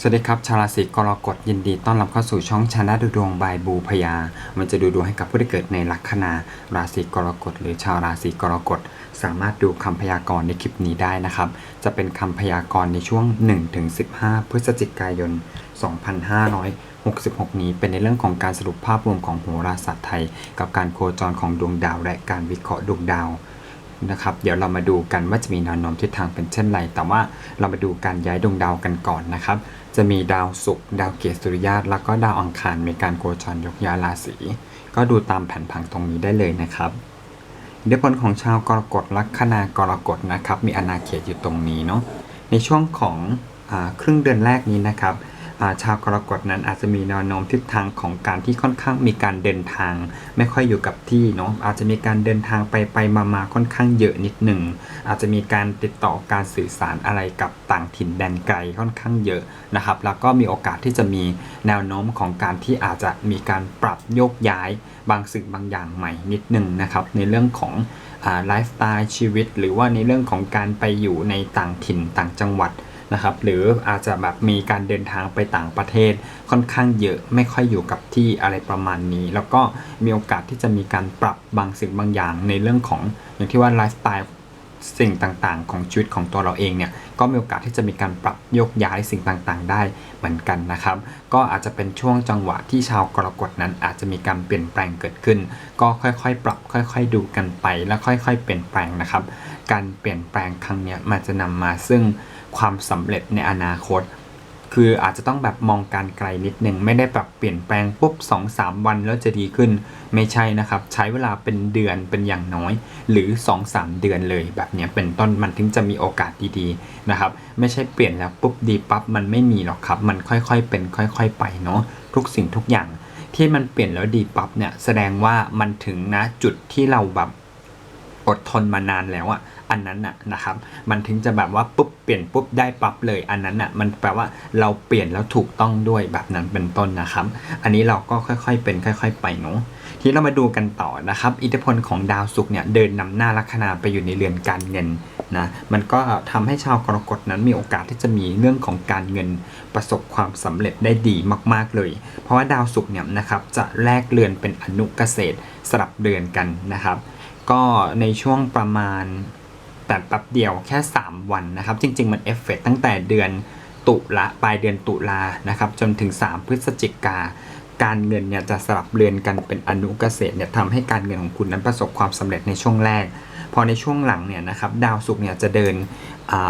สวัสดีครับ ชาวราศีกรกฎยินดีต้อนรับเข้าสู่ช่องชนะดูดวงบายบูพยา มันจะดูดวงให้กับผู้ที่เกิดในลัคนาราศีกรกฎหรือชาวราศีกรกฎสามารถดูคำพยากรณ์ในคลิปนี้ได้นะครับ จะเป็นคำพยากรณ์ในช่วง 1-15 พฤศจิกายน 2566 นี้เป็นในเรื่องของการสรุปภาพรวมของโหราศาสตร์ไทย กับการโคจรของดวงดาวและการวิเคราะห์ดวงดาว นะครับ เดี๋ยวเรามาดูกันว่าจะมีแนวโน้มทิศทางเป็นเช่นไร แต่ว่าเรามาดูการย้ายดวงดาวกันก่อนนะครับ จะมีดาวศุกร์ดาวเกตสุริยะแล้วก็ดาวอังคารมีการโคจรยกย้ายราศีก็ดูตามแผนผังตรงนี้ได้เลยนะครับอิทธิพลของชาวกรกฎลัคนากรกฎนะครับ มีอาณาเขตอยู่ตรงนี้เนาะในช่วงของอครึ่งเดือนแรกนี้นะครับ ชาวกรกฎนั้นอาจจะมีแนวโน้มทิศทางของการที่ค่อนข้างมีการเดินทาง ไม่ค่อยอยู่กับที่เนาะอาจจะมีการเดินทางไปไปมามาค่อนข้างเยอะนิดหนึ่งอาจจะมีการติดต่อการสื่อสารอะไรกับต่างถิ่นแดนไกลค่อนข้างเยอะนะครับ แล้วก็มีโอกาสที่จะมีแนวโน้มของการที่อาจจะมีการปรับโยกย้ายบางสิ่งบางอย่างใหม่นิดหนึ่งนะครับ ในเรื่องของไลฟ์สไตล์ชีวิต หรือว่าในเรื่องของการไปอยู่ในต่างถิ่นต่างจังหวัด นะครับหรืออาจจะแบบมีการเดินทางไปต่างประเทศค่อนข้างเยอะไม่ค่อยอยู่กับที่อะไรประมาณนี้ แล้วก็มีโอกาสที่จะมีการปรับบางสิ่งบางอย่างในเรื่องของอย่างที่ว่าไลฟ์สไตล์สิ่งต่างๆ ของชีวิตของตัวเราเองเนี่ยก็มีโอกาสที่จะมีการปรับโยกย้ายสิ่งต่างๆ ได้เหมือนกันนะครับ ก็อาจจะเป็นช่วงจังหวะที่ชาวกรกฎนั้น อาจจะมีการเปลี่ยนแปลงเกิดขึ้น ก็ค่อยๆ ปรับค่อย ๆ ดูกันไปแล้วค่อย ๆ เปลี่ยนแปลงนะครับ การเปลี่ยนแปลงครั้งนี้มันจะนำมาซึ่ง ความสำเร็จในอนาคต คืออาจจะต้องแบบมองการไกลนิดหนึ่งไม่ได้แบบเปลี่ยนแปลงปุ๊บ2 3 วันแล้วจะดีขึ้น ไม่ใช่นะครับ ใช้เวลาเป็นเดือนเป็นอย่างน้อย หรือ 2-3 เดือนเลยแบบนี้เป็นต้นมันถึงจะมีโอกาสดีๆนะครับ ไม่ใช่เปลี่ยนแล้วปุ๊บดีปั๊บมันไม่มีหรอกครับ มันค่อยๆเป็นค่อยๆไปเนาะทุกสิ่งทุกอย่างที่มันเปลี่ยนแล้วดีปั๊บเนี่ยแสดงว่ามันถึงนะจุดที่เราแบบ อดทนมานานแล้วอะอันนั้นน่ะนะครับ มันถึงจะแบบว่าปุ๊บเปลี่ยนปุ๊บได้ปั๊บเลย อันนั้นน่ะมันแปลว่าเราเปลี่ยนแล้วถูกต้องด้วยแบบนั้นเป็นต้นนะครับ อันนี้เราก็ค่อยๆเป็นค่อย ๆ ไปเนาะทีนี้เรามาดูกันต่อนะครับ อิทธิพลของดาวศุกร์เนี่ยเดินนำหน้าลัคนาไปอยู่ในเรือนการเงินนะมันก็ทำให้ชาวกรกฎนั้นมีโอกาสที่จะมีเรื่องของการเงินประสบความสำเร็จได้ดีมาก ๆเลย เพราะว่าดาวศุกร์เนี่ยนะครับจะแลกเรือนเป็นอนุเกษตรสลับเรือนกันนะครับ ก็ในช่วงประมาณแต่แป๊บเดียวแค่ 3 วันนะครับ จริง ๆ มันเอฟเฟกตั้งแต่เดือนตุลาปลายเดือนตุลานะครับ จนถึง 3 พฤศจิกาการเงินเนี่ยจะสลับเรือนกันเป็นอนุเกษตรเนี่ยทำให้การเงินของคุณนั้นประสบความสำเร็จในช่วงแรก พอในช่วงหลังเนี่ยนะครับดาวศุกร์เนี่ยจะเดิน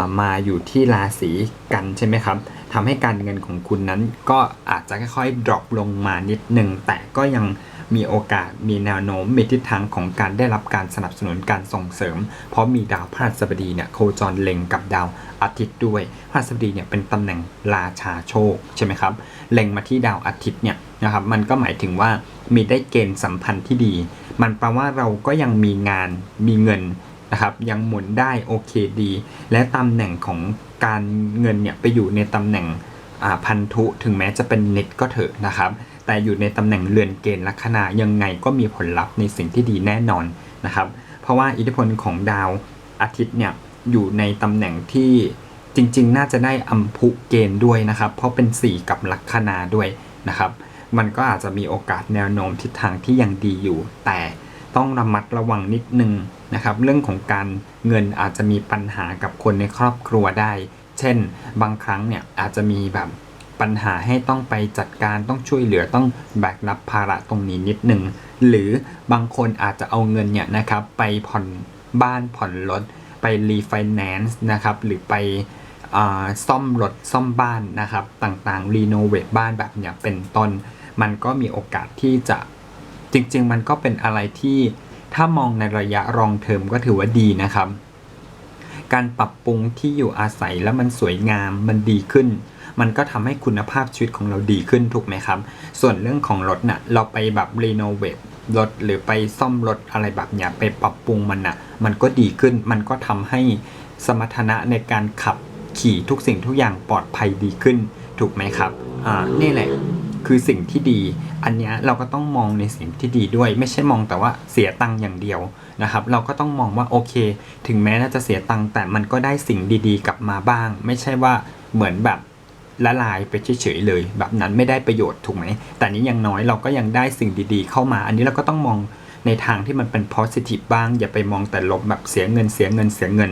ามาอยู่ที่ราศีกันใช่ไหมครับทำให้การเงินของคุณนั้นก็อาจจะค่อยๆดรอปลงมานิดหนึ่งแต่ก็ยัง มีโอกาสมีแนวโน้มมีทิศทางของการได้รับการสนับสนุนการส่งเสริม เพราะมีดาวพฤหัสบดีเนี่ยโคจรเล็งกับดาวอาทิตย์ด้วยพฤหัสบดีเนี่ยเป็นตำแหน่งราชาโชคใช่ไหมครับเล็งมาที่ดาวอาทิตย์เนี่ยนะครับมันก็หมายถึงว่ามีได้เกณฑ์สัมพันธ์ที่ดี มันแปลว่าเราก็ยังมีงานมีเงินนะครับยังหมุนได้โอเคดี และตำแหน่งของการเงินเนี่ยไปอยู่ในตำแหน่งพันธุถึงแม้จะเป็นเน็ตก็เถอะนะครับ แต่อยู่ในตำแหน่งเรือนเกณฑ์ลัคนายังไงก็มีผลลัพธ์ในสิ่งที่ดีแน่นอนนะครับ เพราะว่าอิทธิพลของดาวอาทิตย์เนี่ยอยู่ในตำแหน่งที่จริงๆ น่าจะได้อัมพุเกณฑ์ด้วยนะครับ เพราะเป็น 4 กับลัคนาด้วยนะครับ มันก็อาจจะมีโอกาสแนวโน้มทิศทางที่ยังดีอยู่ แต่ต้องระมัดระวังนิดนึงนะครับ เรื่องของการเงินอาจจะมีปัญหากับคนในครอบครัวได้ เช่น บางครั้งเนี่ยอาจจะมีแบบ ปัญหาให้ต้องไปจัดการต้องช่วยเหลือต้องแบกรับภาระตรงนี้นิดหนึ่งหรือบางคนอาจจะเอาเงินเนี่ยนะครับไปผ่อนบ้านผ่อนรถไปรีไฟแนนซ์นะครับหรือไปอซ่อมรถซ่อมบ้านนะครับต่างๆรีโนเวทบ้านแบบเนี้ยเป็นต้น มันก็มีโอกาสที่จะจริง ๆ มันก็เป็นอะไรที่ถ้ามองในระยะรองเทอมก็ถือว่าดีนะครับ การปรับปรุงที่อยู่อาศัยแล้วมันสวยงามมันดีขึ้น มันก็ทำให้คุณภาพชีวิตของเราดีขึ้นถูกไหมครับ ส่วนเรื่องของรถน่ะเราไปแบบรีโนเวทรถหรือไปซ่อมรถอะไรแบบเนี้ยไปปรับปรุงมันน่ะมันก็ดีขึ้นมันก็ทำให้สมรรถนะในการขับขี่ทุกสิ่งทุกอย่างปลอดภัยดีขึ้น ถูกไหมครับอ่านี่แหละคือสิ่งที่ดี อันนี้เราก็ต้องมองในสิ่งที่ดีด้วย ไม่ใช่มองแต่ว่าเสียตังค์อย่างเดียวนะครับ เราก็ต้องมองว่าโอเค ถึงแม้น่าจะเสียตังค์แต่มันก็ได้สิ่งดีๆ กลับมาบ้าง ไม่ใช่ว่าเหมือนแบบ ละลายไปเฉยๆเลย แบบนั้นไม่ได้ประโยชน์ถูกไหม แต่นี้ยังน้อยเราก็ยังได้สิ่งดีๆ เข้ามา อันนี้เราก็ต้องมองในทางที่มันเป็น positive บ้าง อย่าไปมองแต่ลบแบบเสียเงินเสียเงินเสียเงิน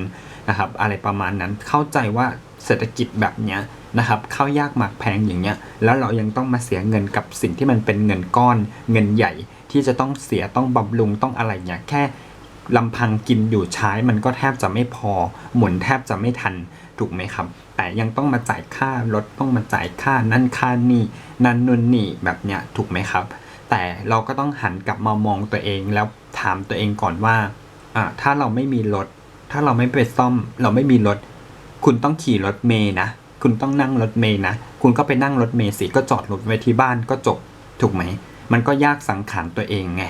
นะครับอะไรประมาณนั้นเข้าใจว่าเศรษฐกิจแบบเนี้ยนะครับข้าวยากหมากแพงอย่างเงี้ยแล้วเรายังต้องมาเสียเงินกับสิ่งที่มันเป็นเงินก้อน เงินใหญ่ที่จะต้องเสียต้องบำรุงต้องอะไรเงี้ยแค่ ลำพังกินอยู่ใช้มันก็แทบจะไม่พอ หมุนแทบจะไม่ทันถูกไหมครับ แต่ยังต้องมาจ่ายค่ารถต้องมาจ่ายค่านั่นค่านี่นั่นนู่นนี่แบบเนี้ยถูกไหมครับ แต่เราก็ต้องหันกลับมามองตัวเองแล้วถามตัวเองก่อนว่าอ่าถ้าเราไม่มีรถ ถ้าเราไม่ไปซ่อม เราไม่มีรถ คุณต้องขี่รถเมย์นะคุณต้องนั่งรถเมย์นะ คุณก็ไปนั่งรถเมย์สิก็จอดรถไว้ที่บ้านก็จบ ถูกไหม มันก็ยากสังขารตัวเองไง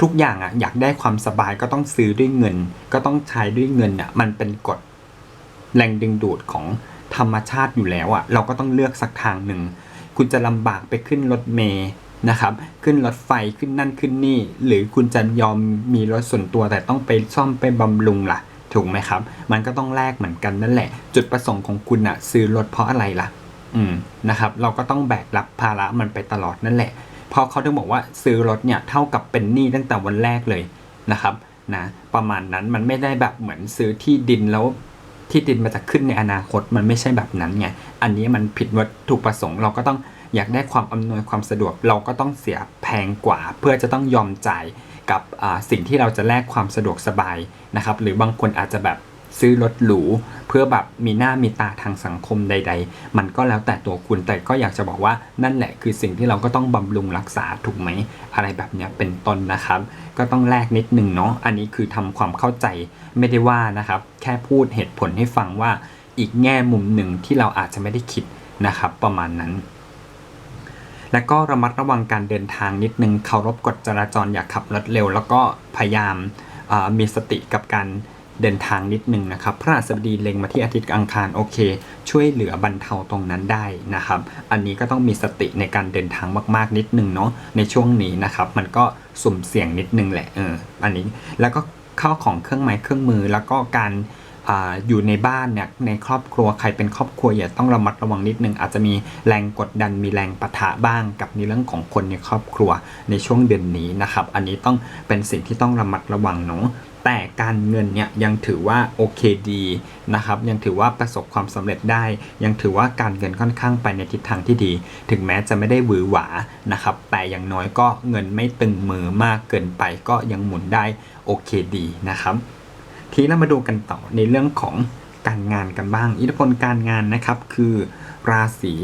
ทุกอย่างอะอยากได้ความสบายก็ต้องซื้อด้วยเงิน ก็ต้องใช้ด้วยเงินอะมันเป็นกฎแรงดึงดูดของธรรมชาติอยู่แล้วอะเราก็ต้องเลือกสักทางหนึ่งคุณจะลำบากไปขึ้นรถเมย์นะครับ ขึ้นรถไฟขึ้นนั่นขึ้นนี่ หรือคุณจะยอมมีรถส่วนตัวแต่ต้องไปซ่อมไปบำรุงล่ะ ถูกไหมครับ มันก็ต้องแลกเหมือนกันนั่นแหละ จุดประสงค์ของคุณอะซื้อรถเพราะอะไรล่ะ อืมนะครับ เราก็ต้องแบกรับภาระมันไปตลอดนั่นแหละ เพราะเขาถึงบอกว่าซื้อรถเนี่ยเท่ากับเป็นหนี้ตั้งแต่วันแรกเลยนะครับนะประมาณนั้นมันไม่ได้แบบเหมือนซื้อที่ดินแล้วที่ดินมันจะขึ้นในอนาคตมันไม่ใช่แบบนั้นไงอันนี้มันผิดวัตถุประสงค์เราก็ต้องอยากได้ความอำนวยความสะดวกเราก็ต้องเสียแพงกว่า เพื่อจะต้องยอมจ่ายกับสิ่งที่เราจะแลกความสะดวกสบายนะครับ หรือบางคนอาจจะแบบ ซื้อรถหรูเพื่อแบบมีหน้ามีตาทางสังคมใด ๆ มันก็แล้วแต่ตัวคุณแต่ก็อยากจะบอกว่านั่นแหละคือสิ่งที่เราก็ต้องบำรุงรักษาถูกไหมอะไรแบบเนี้ยเป็นต้นนะครับ ก็ต้องแลกนิดนึงเนาะอันนี้คือทำความเข้าใจไม่ได้ว่านะครับ แค่พูดเหตุผลให้ฟังว่าอีกแง่มุมหนึ่งที่เราอาจจะไม่ได้คิดนะครับ ประมาณนั้นและก็ระมัดระวังการเดินทางนิดนึงเคารพกฎจราจรอย่าขับรถเร็ว แล้วก็พยายามมีสติกับการ เดินทางนิดนึงนะครับพระราชบดีเล็งมาที่อาทิตย์อังคารโอเค ช่วยเหลือบรรเทาตรงนั้นได้นะครับ อันนี้ก็ต้องมีสติในการเดินทางมาก ๆ นิดนึงเนาะในช่วงนี้นะครับ มันก็สุ่มเสี่ยงนิดนึงแหละเอออันนี้แล้วก็เข้าของเครื่องไม้เครื่องมือแล้วก็การออยู่ในบ้านเนี่ยในครอบครัวใครเป็นครอบครัวอย่าต้องระมัดระวังนิดนึง อาจจะมีแรงกดดันมีแรงปะทะบ้างกับในเรื่องของคนในครอบครัวในช่วงเดือนนี้นะครับ อันนี้ต้องเป็นสิ่งที่ต้องระมัดระวังเนาะ แต่การเงินเนี่ยยังถือว่าโอเคดีนะครับยังถือว่าประสบความสำเร็จได้ ยังถือว่าการเงินค่อนข้างไปในทิศทางที่ดี ถึงแม้จะไม่ได้หวือหวานะครับแต่อย่างน้อยก็เงินไม่ตึงมือมากเกินไปก็ยังหมุนได้โอเคดีนะครับทีนี้เรามาดูกันต่อในเรื่องของการงานกันบ้าง อิทธิพลการงานนะครับคือราศี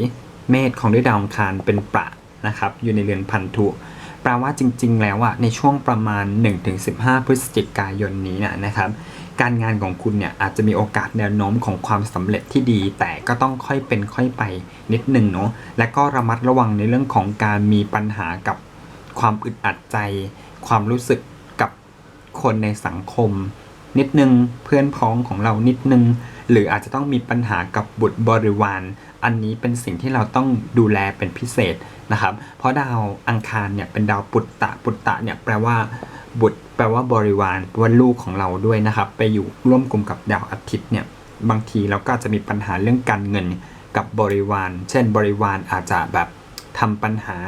เมษของด้วยดาวอังคารเป็นประนะครับอยู่ในเรือนพันธุ แปลว่าจริง ๆ แล้วอะในช่วงประมาณ 1-15 พฤศจิกายนนี้นะครับ การงานของคุณเนี่ยอาจจะมีโอกาสแนวโน้มของความสำเร็จที่ดี แต่ก็ต้องค่อยเป็นค่อยไปนิดนึงเนาะและก็ระมัดระวังในเรื่องของการมีปัญหากับความอึดอัดใจ ความรู้สึกกับคนในสังคม นิดนึงเพื่อนพ้องของเรานิดนึง หรืออาจจะต้องมีปัญหากับบุตรบริวาร อันนี้เป็นสิ่งที่เราต้องดูแลเป็นพิเศษนะครับ เพราะดาวอังคารเนี่ยเป็นดาวปุตตะปุตตะเนี่ยแปลว่าบุตรแปลว่าบริวารว่าลูกของเราด้วยนะครับ ไปอยู่ร่วมกลุ่มกับดาวอาทิตย์เนี่ยบางทีเราก็จะมีปัญหาเรื่องการเงินกับบริวาร เช่น บริวารอาจจะแบบทำปัญหา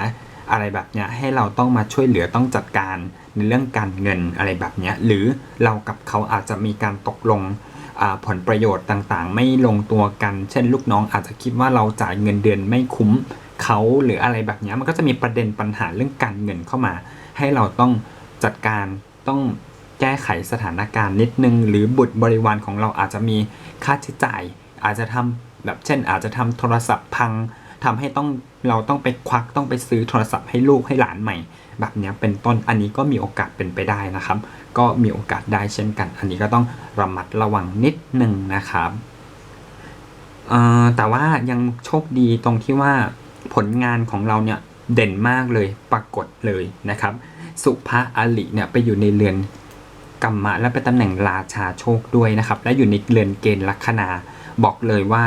อะไรแบบเนี้ยให้เราต้องมาช่วยเหลือต้องจัดการในเรื่องการเงินอะไรแบบเนี้ยหรือเรากับเขาอาจจะมีการตกลง ผลประโยชน์ต่างๆ ไม่ลงตัวกัน เช่น ลูกน้องอาจจะคิดว่าเราจ่ายเงินเดือนไม่คุ้มเขาหรืออะไรแบบนี้มันก็จะมีประเด็นปัญหาเรื่องการเงินเข้ามา ให้เราต้องจัดการต้องแก้ไขสถานการณ์นิดนึง หรือบุตรบริวารของเราอาจจะมีค่าใช้จ่าย อาจจะทำแบบเช่น อาจจะทำโทรศัพท์พังทำให้ต้องเราต้องไปควักต้องไปซื้อโทรศัพท์ให้ลูกให้หลานใหม่ แบบนี้เป็นต้นอันนี้ก็มีโอกาสเป็นไปได้นะครับ ก็มีโอกาสได้เช่นกัน อันนี้ก็ต้องระมัดระวังนิดนึงนะครับแต่ว่ายังโชคดีตรงที่ว่าผลงานของเราเนี่ยเด่นมากเลยปรากฏเลยนะครับ สุภาอลิเนี่ยไปอยู่ในเรือนกรรมะและเป็นตำแหน่งราชาโชคด้วยนะครับ และอยู่ในเรือนเกณฑ์ลัคนาบอกเลยว่า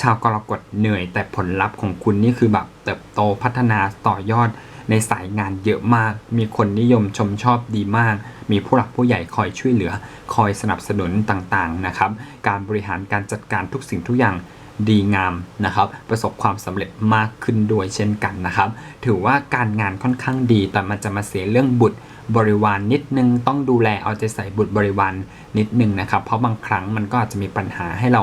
ชาวกรกฎเหนื่อย แต่ผลลัพธ์ของคุณนี่คือแบบเติบโตพัฒนาต่อยอด ในสายงานเยอะมาก มีคนนิยมชมชอบดีมาก มีผู้หลักผู้ใหญ่คอยช่วยเหลือ คอยสนับสนุนต่างๆนะครับ การบริหารการจัดการทุกสิ่งทุกอย่างดีงามนะครับ ประสบความสำเร็จมากขึ้นด้วยเช่นกันนะครับ ถือว่าการงานค่อนข้างดี แต่มันจะมาเสียเรื่องบุตรบริวารนนิดนึงต้องดูแลเอาใจใส่บุตรบริวารนิดนึงนะครับ เพราะบางครั้งมันก็อาจจะมีปัญหาให้เรา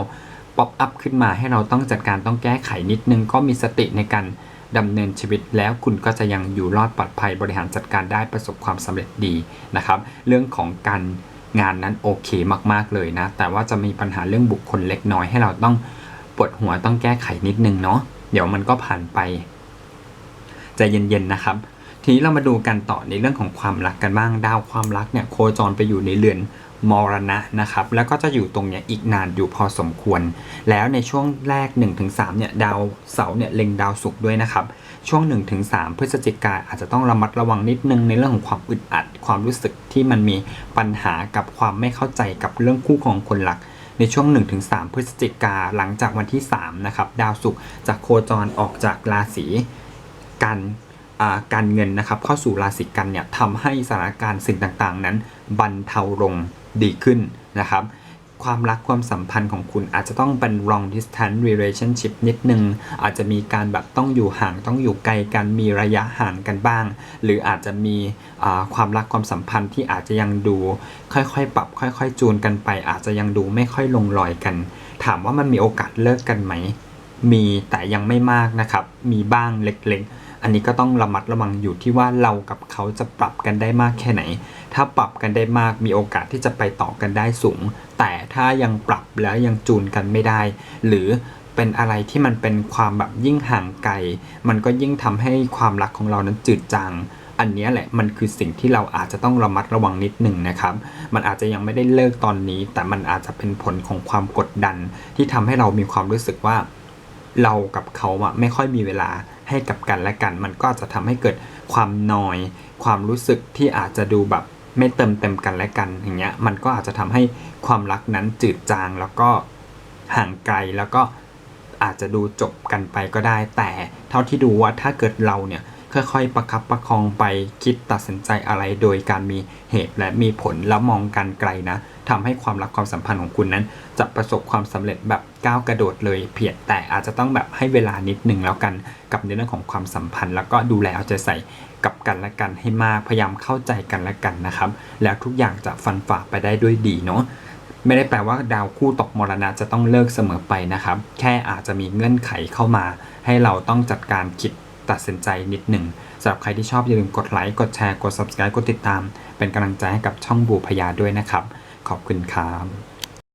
ป๊อปอัพขึ้นมาให้เราต้องจัดการต้องแก้ไขนิดนึงก็มีสติในการ ดำเนินชีวิตแล้วคุณก็จะยังอยู่รอดปลอดภัยบริหารจัดการได้ประสบความสำเร็จดีนะครับ เรื่องของการงานนั้นโอเคมาก ๆ เลยนะ แต่ว่าจะมีปัญหาเรื่องบุคคลเล็กน้อยให้เราต้องปวดหัวต้องแก้ไขนิดนึงเนาะเดี๋ยวมันก็ผ่านไปใจเย็นๆนะครับ ทีนี้เรามาดูกันต่อในเรื่องของความรักกันบ้างดาวความรักเนี่ยโคจรไปอยู่ในเรือน มรณะนะครับ แล้วก็จะอยู่ตรงเนี้ยอีกนานอยู่พอสมควร แล้วในช่วงแรก 1-3เนี่ยดาวเสาร์เนี่ยเล็งดาวศุกร์ด้วยนะครับ ช่วง 1-3 พฤศจิกาอาจจะต้องระมัดระวังนิดนึงในเรื่องของความอึดอัด ความรู้สึกที่มันมีปัญหากับความไม่เข้าใจกับเรื่องคู่ของคนรัก ในช่วง 1-3 พฤศจิกาหลังจากวันที่3นะครับดาวศุกร์จะโคจรออกจากราศีกันอ่าการเงินนะครับเข้าสู่ราศีกันเนี่ยทำให้สถานการณ์สิ่งต่างๆ นั้นบรรเทาลง ดีขึ้นนะครับ ความรักความสัมพันธ์ของคุณอาจจะต้องเป็น long distance relationship นิดนึง อาจจะมีการแบบต้องอยู่ห่างต้องอยู่ไกลกันมีระยะห่างกันบ้าง หรืออาจจะมีความรักความสัมพันธ์ที่อาจจะยังดู ค่อยๆ ปรับ ค่อย ๆ จูนกันไป อาจจะยังดูไม่ค่อยลงรอยกัน ถามว่ามันมีโอกาสเลิกกันไหมมีแต่ยังไม่มากนะครับ มีบ้างเล็กๆ อันนี้ก็ต้องระมัดระวังอยู่ที่ว่าเรากับเขาจะปรับกันได้มากแค่ไหน ถ้าปรับกันได้มากมีโอกาสที่จะไปต่อกันได้สูง แต่ถ้ายังปรับแล้วยังจูนกันไม่ได้ หรือเป็นอะไรที่มันเป็นความแบบยิ่งห่างไกล มันก็ยิ่งทำให้ความรักของเรานั้นจืดจางอันนี้แหละมันคือสิ่งที่เราอาจจะต้องระมัดระวังนิดหนึ่งนะครับ มันอาจจะยังไม่ได้เลิกตอนนี้ แต่มันอาจจะเป็นผลของความกดดัน ที่ทำให้เรามีความรู้สึกว่า เรากับเขาอะไม่ค่อยมีเวลา ให้กับกันและกัน มันก็จะทำให้เกิดความนอย ความรู้สึกที่อาจจะดูแบบไม่เติมเต็มกันและกันอย่างเงี้ยมันก็อาจจะทำให้ความรักนั้นจืดจางแล้วก็ห่างไกลแล้วก็อาจจะดูจบกันไปก็ได้ แต่เท่าที่ดูว่าถ้าเกิดเราเนี่ยค่อยๆประคับประคองไปคิดตัดสินใจอะไรโดยการมีเหตุและมีผลแล้วมองกันไกลนะ ทำให้ความรักความสัมพันธ์ของคุณนั้น จะประสบความสำเร็จแบบก้าวกระโดดเลยเพียงแต่อาจจะต้องแบบให้เวลานิดหนึ่งแล้วกันกับในเรื่องของความสัมพันธ์ แล้วก็ดูแลเอาใจใส่กับกันและกันให้มากพยายามเข้าใจกันและกันนะครับ แล้วทุกอย่างจะฟันฝ่าไปได้ด้วยดีเนาะไม่ได้แปลว่าดาวคู่ตกมรณะจะต้องเลิกเสมอไปนะครับ แค่อาจจะมีเงื่อนไขเข้ามา ให้เราต้องจัดการคิดตัดสินใจนิดหนึ่งสำหรับใครที่ชอบอย่าลืมกดไลค์ กดแชร์ กด subscribe กดติดตาม เป็นกำลังใจให้กับช่องบูพยาด้วยนะครับ ขอบคุณครับ